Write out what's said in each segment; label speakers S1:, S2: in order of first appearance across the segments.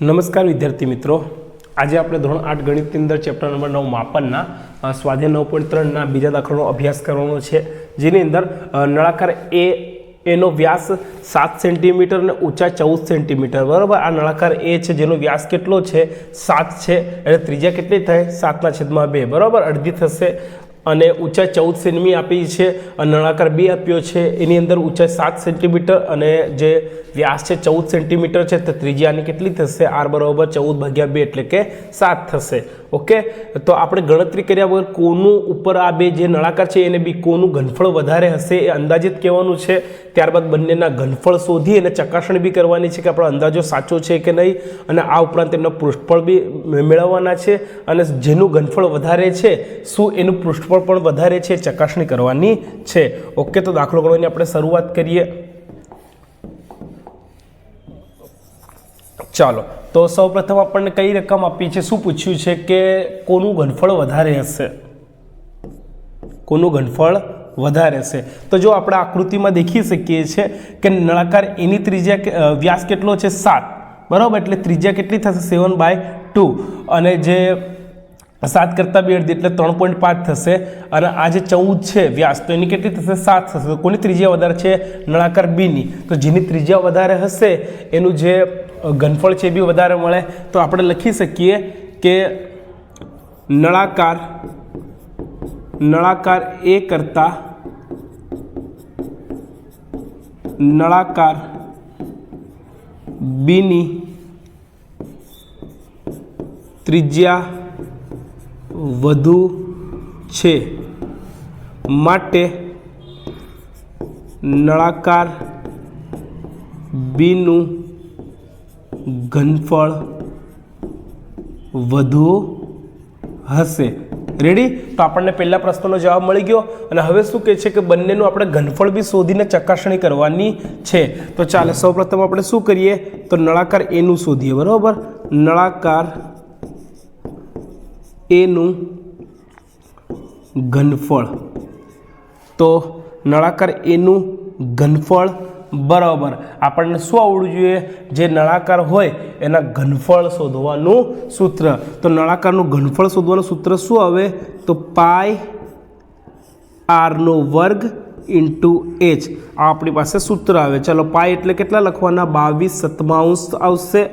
S1: નમસ્કાર વિદ્યાર્થી મિત્રો. આજે આપણે ધોરણ આઠ ગણિતની અંદર ચેપ્ટર નંબર નવ માપનના સ્વાધ્યાય નવ પોઈન્ટ ત્રણના બીજા દાખલાનો અભ્યાસ કરવાનો છે. જેની અંદર નળાકાર એ, એનો વ્યાસ સાત સેન્ટીમીટર અને ઊંચા ચૌદ સેન્ટીમીટર બરાબર? આ નળાકાર એ છે, જેનો વ્યાસ કેટલો છે? સાત છે. એટલે ત્રીજા કેટલી થાય? સાતના છેદમાં બે. બરાબર? અડધી થશે. અને ઊંચાઈ ચૌદ સેન્ટમી આપી છે નળાકાર બે આપ્યો છે. એની અંદર ઊંચાઈ સાત સેન્ટીમીટર અને જે વ્યાસ છે ચૌદ સેન્ટીમીટર છે, તો ત્રિજ્યાની કેટલી થશે? આર બરાબર ચૌદ ભાગ્યા બે એટલે કે સાત થશે. ઓકે? તો આપણે ગણતરી કર્યા વગર કોનું ઉપર આ બે જે નળાકાર છે, એને બી કોનું ઘનફળ વધારે હશે એ અંદાજિત કહેવાનું છે. ત્યારબાદ બંનેના ઘનફળ શોધી અને ચકાસણી બી કરવાની છે કે આપણો અંદાજો સાચો છે કે નહીં. અને આ ઉપરાંત એમના પૃષ્ઠફળ બી મેળવવાના છે. અને જેનું ઘનફળ વધારે છે, શું એનું પૃષ્ઠફળ પણ વધારે છે, ચકાસણી કરવાની છે. ઓકે તો દાખલો ગણવાની આપણે શરૂઆત કરીએ. ચાલો, તો સૌપ્રથમ આપણને કઈ રકમ આપી છે? શું પૂછ્યું છે કે કોનું ઘનફળ વધારે હશે? કોનું ઘનફળ વધારે હશે? તો જો આપણે આકૃતિમાં દેખી શકીએ છીએ કે નળાકાર એની ત્રિજ્યા વ્યાસ કેટલો છે? સાત. બરાબર? એટલે ત્રિજ્યા કેટલી થશે? Seven by two. અને જે સાત કરતાં બે અડધી એટલે ત્રણ પોઈન્ટ પાંચ થશે. અને આ જે ચૌદ છે વ્યાસ, તો એની કેટલી થશે? સાત થશે. કોની ત્રિજ્યા વધારે છે? નળાકાર બીની તો જેની ત્રિજ્યા વધારે હશે, એનું જે ઘનફળ છે એ બી વધારે મળે. તો આપણે લખી શકીએ કે નળાકાર નળાકાર એ કરતાં નળાકાર બીની ત્રિજ્યા વધુ છે. માટે નળાકાર બીનું ઘનફળ વધુ હશે. રેડી તો આપણને પહેલા પ્રશ્નનો જવાબ મળી ગયો અને હવે શું કહે છે કે બંનેનું આપણે ઘનફળ બી શોધીને ચકાસણી કરવાની છે. તો ચાલે, સૌપ્રથમ આપણે શું કરીએ? તો નળાકાર એનું શોધીએ, બરાબર? નળાકાર એનું ઘનફળ. તો નળાકાર એનું ઘનફળ બરાબર. આપણને શું આવડવું જોઈએ? જે નળાકાર હોય એના ઘનફળ શોધવાનું સૂત્ર. તો નળાકારનું ઘનફળ શોધવાનું સૂત્ર શું આવે? તો પાય આરનો વર્ગ ઇન્ટુ એચ. આ આપણી પાસે સૂત્ર આવે. ચાલો પાય એટલે કેટલા લખવાના? બાવીસ સત્તાવંશ આવશે.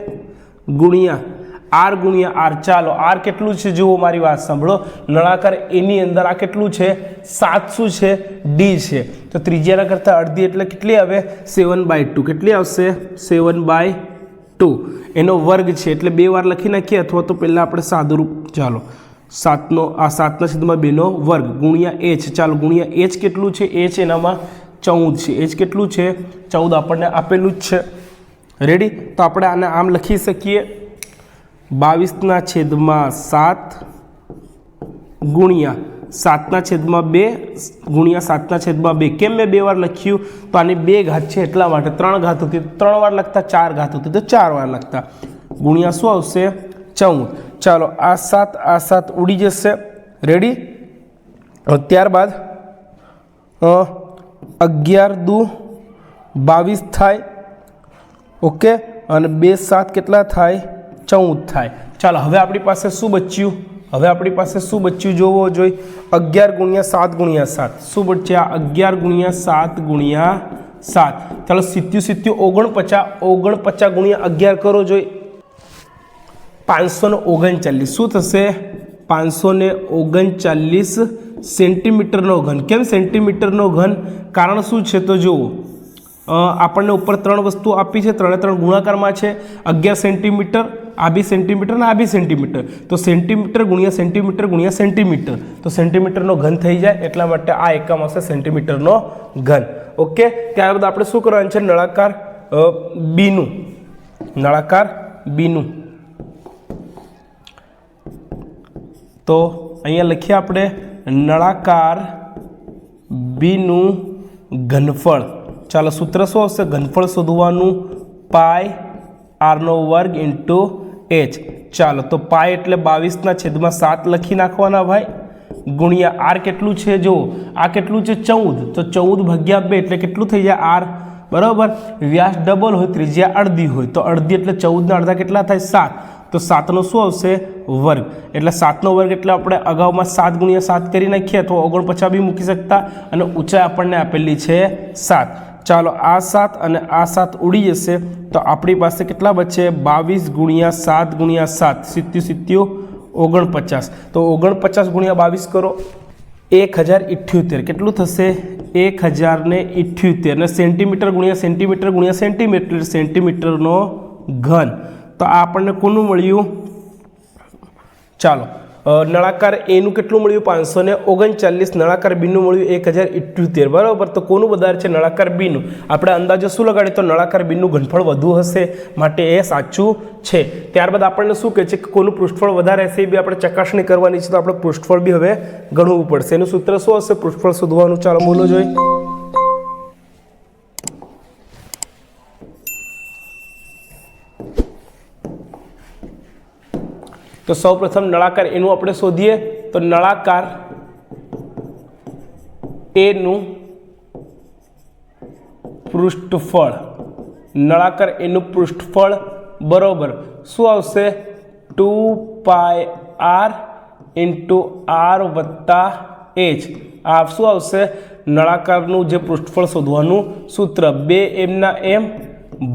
S1: ગુણ્યા આર ગુણ્યા આર, ચાલો, આર કેટલું છે? જુઓ મારી વાત સાંભળો. નળાકાર એની અંદર આ કેટલું છે? સાત શું છે ડી છે. તો ત્રિજ્યાના કરતાં અડધી એટલે કેટલી આવે? Seven by two. કેટલી આવશે? Seven by two. એનો વર્ગ છે, એટલે બે વાર લખી નાખીએ અથવા તો પહેલાં આપણે સાદુરૂપ, ચાલો. સાતનો, આ સાતના છેદમાં બેનો વર્ગ ગુણ્યા એચ ચાલો, ગુણ્યા એચ કેટલું છે? એચ એનામાં ચૌદ છે. એચ કેટલું છે? ચૌદ આપણને આપેલું જ છે. રેડી તો આપણે આને આમ લખી શકીએ. બાવીસના છેદમાં સાત ગુણ્યા સાતના છેદમાં બે, ગુણ્યા સાતના છેદમાં બે. કેમ મેં બે વાર લખ્યું? તો આની બે ઘાત છે એટલા માટે. ત્રણ ઘાત હતી ત્રણ વાર લખતા ચાર ઘાત હતી તો ચાર વાર લખતા. ગુણ્યા શું આવશે? ચૌદ. ચાલો, આ સાત આ સાત ઉડી જશે. રેડી ત્યારબાદ અગિયાર દુ બાવીસ થાય. ઓકે અને બે સાત કેટલા થાય? ચૌદ થાય. ચાલો, હવે આપણી પાસે શું બચ્યું? હવે આપણી પાસે શું બચ્યું જોવો જોઈએ અગિયાર ગુણ્યા સાત ગુણ્યા સાત. શું બચ્યા? અગિયાર ગુણ્યા સાત ગુણ્યા સાત. ચાલો, સિત્યુ સિત્યુ ઓગણપચાસ ઓગણપચાસ ગુણ્યા અગિયાર કરો, જોઈ. પાંચસો ને ઓગણચાલીસ. શું થશે? પાંચસો ને ઓગણચાલીસ સેન્ટીમીટરનો ઘન. કેમ સેન્ટીમીટરનો ઘન? કારણ શું છે તો જુઓ. આપણને ઉપર ત્રણ વસ્તુ આપી છે. ત્રણે ત્રણ ગુણાકારમાં છે. અગિયાર સેન્ટીમીટર આ બી સેન્ટીમીટર અને આ સેન્ટીમીટર. તો સેન્ટીમીટર ગુણ્યા સેન્ટીમીટર ગુણ્યા સેન્ટીમીટર. તો સેન્ટીમીટરનો ઘન થઈ જાય, એટલા માટે આ એકમ હશે સેન્ટીમીટરનો ઘન. ઓકે? ત્યારબાદ આપણે શું કરવાનું છે? નળાકાર બીનું. નળાકાર, બીનું. તો અહીંયા લખીએ આપણે નળાકાર બીનું ઘનફળ. ચાલો સૂત્ર શું હશે ઘનફળ શોધવાનું પાય આરનો વર્ગ ઇન્ટુ એચ ચાલો, તો પાય એટલે બાવીસના છેદમાં સાત લખી નાખવાના ભાઈ. ગુણ્યા આર કેટલું છે? જો, આ કેટલું છે? ચૌદ. તો ચૌદ ભાગ્યા બે એટલે કેટલું થઈ જાય? આર. બરાબર? વ્યાસ ડબલ હોય, ત્રિજ્યા અડધી હોય. તો અડધી એટલે ચૌદના અડધા કેટલા થાય? સાત. તો સાતનો શું આવશે? વર્ગ. એટલે સાતનો વર્ગ એટલે આપણે અગાઉમાં સાત ગુણ્યા સાત કરી નાખીએ તો ઓગણપચાસ બી મૂકી શકતા અને ઊંચાઈ આપણને આપેલી છે સાત. ચાલો આ સાત અને આ સાત ઉડી જશે, તો આપણી પાસે કેટલા બચશે બાવીસ ગુણ્યા સાત ગુણ્યા સાત સિત્યુ સિત્યુ ઓગણપચાસ. તો ઓગણપચાસ ગુણ્યા બાવીસ કરો. એક હજાર ઇઠ્યોતેર. કેટલું થશે? એક હજાર ને ઇઠ્યોતેર. ને સેન્ટીમીટર ગુણ્યા સેન્ટીમીટર ગુણ્યા સેન્ટીમીટર, સેન્ટીમીટરનો ઘન. તો આ આપણને કોનું મળ્યું? ચાલો નળાકાર એનું કેટલું મળ્યું? પાંચસો ને ઓગણચાલીસ, નળાકાર બીનું મળ્યું એક હજાર ઇઠ્યોતેર. બરાબર? તો કોનું વધારે છે? નળાકાર બીનું આપણે અંદાજો શું લગાડીએ તો નળાકાર બીનું ઘનફળ વધુ હશે માટે એ સાચું છે. ત્યારબાદ આપણને શું કહે છે કે કોનું પૃષ્ઠફળ વધારે હશે એ બી આપણે ચકાસણી કરવાની છે, તો આપણે પૃષ્ઠફળ બી હવે ગણવું પડશે. એનું સૂત્ર શું હશે? પૃષ્ઠફળ શોધવાનું. ચાલો બોલો જોઈ. તો સૌપ્રથમ નળાકાર એનું આપણે શોધીએ. તો નળાકાર એનું પૃષ્ઠફળ. નળાકાર એનું પૃષ્ઠફળ બરોબર શું આવશે? Two pi R into R વત્તા એચ. આ શું આવશે? નળાકારનું જે પૃષ્ઠફળ શોધવાનું સૂત્ર. બે એમના એમ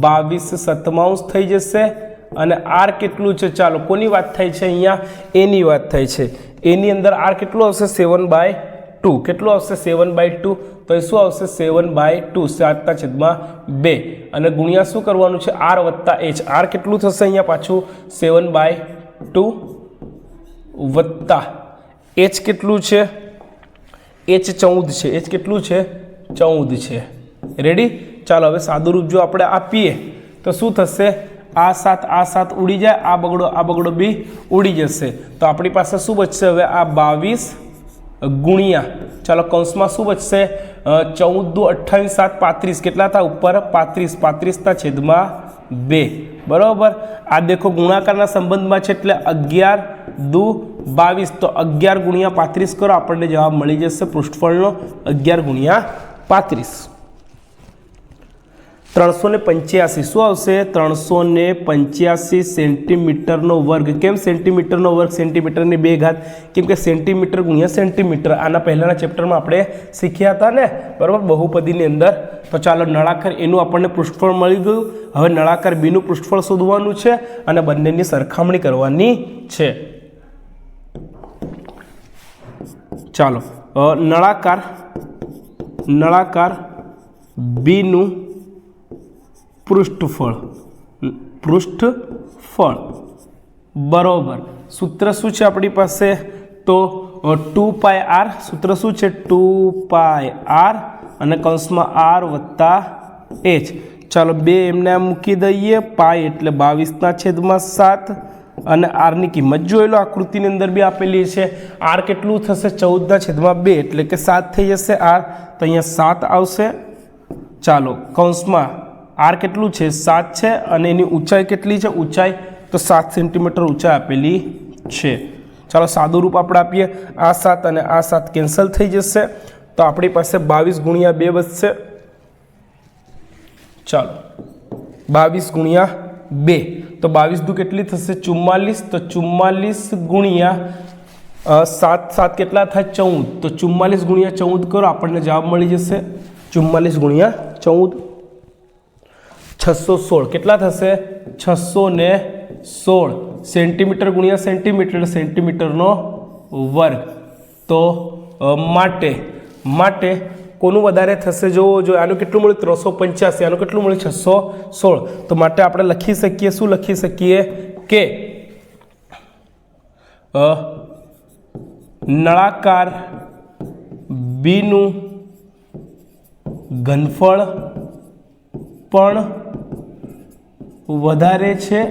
S1: બાવીસ સત્તાવંશ થઈ જશે. અને આર કેટલું છે? ચાલો, કોની વાત થાય છે અહીંયા? એની વાત થાય છે. એની અંદર આર કેટલું આવશે? Seven by two. કેટલું આવશે? Seven by two. તો એ શું આવશે? Seven by two. સાતના છેદમાં બે. અને ગુણ્યા શું કરવાનું છે? આર વત્તા એચ. આર કેટલું થશે અહીંયા પાછું? સેવન બાય ટુ વત્તા. એચ કેટલું છે? એચ ચૌદ છે. એચ કેટલું છે? ચૌદ છે. રેડી ચાલો, હવે સાદુરૂપ જો આપણે આપીએ, તો શું થશે? આ સાત આ સાત ઉડી જાય, આ બગડો આ બગડો બી ઉડી જશે. તો આપણી પાસે શું બચશે? હવે આ બાવીસ ગુણ્યા, ચાલો કૌંસમાં શું બચશે? ચૌદ દુ અઠ્ઠાવીસ, સાત, પાંત્રીસ. કેટલા હતા ઉપર? પાંત્રીસ. પાંત્રીસના છેદમાં બે. બરાબર? આ દેખો ગુણાકારના સંબંધમાં છે એટલે અગિયાર દુ બાવીસ. તો અગિયાર ગુણ્યા પાંત્રીસ કરો, આપણને જવાબ મળી જશે પૃષ્ઠફળનો. અગિયાર ગુણ્યા પાંત્રીસ. ત્રણસો ને પંચ્યાસી. શું આવશે? ત્રણસો ને પંચ્યાસી સેન્ટીમીટરનો વર્ગ. કેમ સેન્ટીમીટરનો વર્ગ? સેન્ટીમીટરની બે ઘાત. કેમ કે સેન્ટીમીટર ગુણ્યા સેન્ટીમીટર. આના પહેલાંના ચેપ્ટરમાં આપણે શીખ્યા હતા ને? બરાબર? બહુપદીની અંદર. તો ચાલો નળાકાર એનું આપણને પૃષ્ઠફળ મળી ગયું. હવે નળાકાર બીનું પૃષ્ઠફળ શોધવાનું છે અને બંનેની સરખામણી કરવાની છે. ચાલો. નળાકાર. નળાકાર બીનું પૃષ્ઠફળ. પૃષ્ઠફળ. બરોબર. સૂત્ર શું છે આપણી પાસે? તો ટુ પાય આર. સૂત્ર શું છે? ટુ પાય આર અને કૌંસમાં આર વત્તા એચ. ચાલો બે એમને મૂકી દઈએ. પાય એટલે બાવીસના છેદમાં સાત અને આરની કિંમત જોઈ લો. આકૃતિની અંદર બી આપેલી છે. આર કેટલું થશે? ચૌદના છેદમાં બે. એટલે કે સાત થઈ જશે આર. તો અહીંયા સાત આવશે. ચાલો, કૌંસમાં આર કેટલું છે? સાત છે અને એની ઊંચાઈ કેટલી છે? ઊંચાઈ તો સાત સેન્ટીમીટર ઊંચાઈ આપેલી છે. ચાલો સાદું રૂપ આપણે આપીએ. આ સાત અને આ સાત કેન્સલ થઈ જશે. તો આપણી પાસે બાવીસ ગુણ્યા બે વધશે. ચાલો. બાવીસ ગુણ્યા બે. તો બાવીસ દુ કેટલી થશે? ચુમ્માલીસ. તો ચુમ્માલીસ ગુણ્યા સાત. સાત કેટલા થાય? ચૌદ. તો ચુમ્માલીસ ગુણ્યા ચૌદ કરો. આપણને જવાબ મળી જશે. ચુમ્માલીસ ગુણ્યા ચૌદ. છસો સોળ. કેટલા થશે? છસો ને સોળ. સેન્ટીમીટર ગુણ્યા સેન્ટીમીટર સેન્ટીમીટરનો વર્ગ. તો માટે માટે કોનું વધારે થશે? જોવો જો આનું કેટલું મળ્યું? ત્રણસો પંચ્યાસી. આનું કેટલું મળ્યું? છસો સોળ. તો માટે આપણે લખી શકીએ, શું લખી શકીએ? કે નળાકાર બીનું ઘનફળ પણ વધારે છે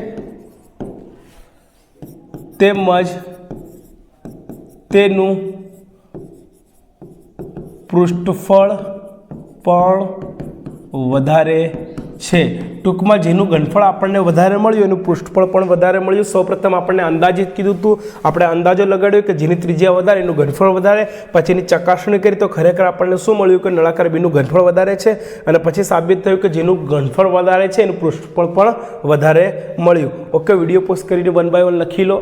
S1: તેમજ તેનું પૃષ્ઠફળ પણ વધારે છે. ટૂંકમાં જેનું ગણફળ આપણને વધારે મળ્યું, એનું પૃષ્ઠફળ પણ વધારે મળ્યું. સૌપ્રથમ આપણને અંદાજિત કીધું હતું આપણે અંદાજો લગાડ્યો કે જેની ત્રિજ્યા વધારે, એનું ગણફળ વધારે. પછી એની ચકાસણી કરી તો ખરેખર આપણને શું મળ્યું? કે નળાકાર બીનું ગણફળ વધારે છે. અને પછી સાબિત થયું કે જેનું ગણફળ વધારે છે, એનું પૃષ્ઠફળ પણ વધારે મળ્યું. ઓકે, વીડિયો પોસ્ટ કરીને વન બાય વન લખી લો.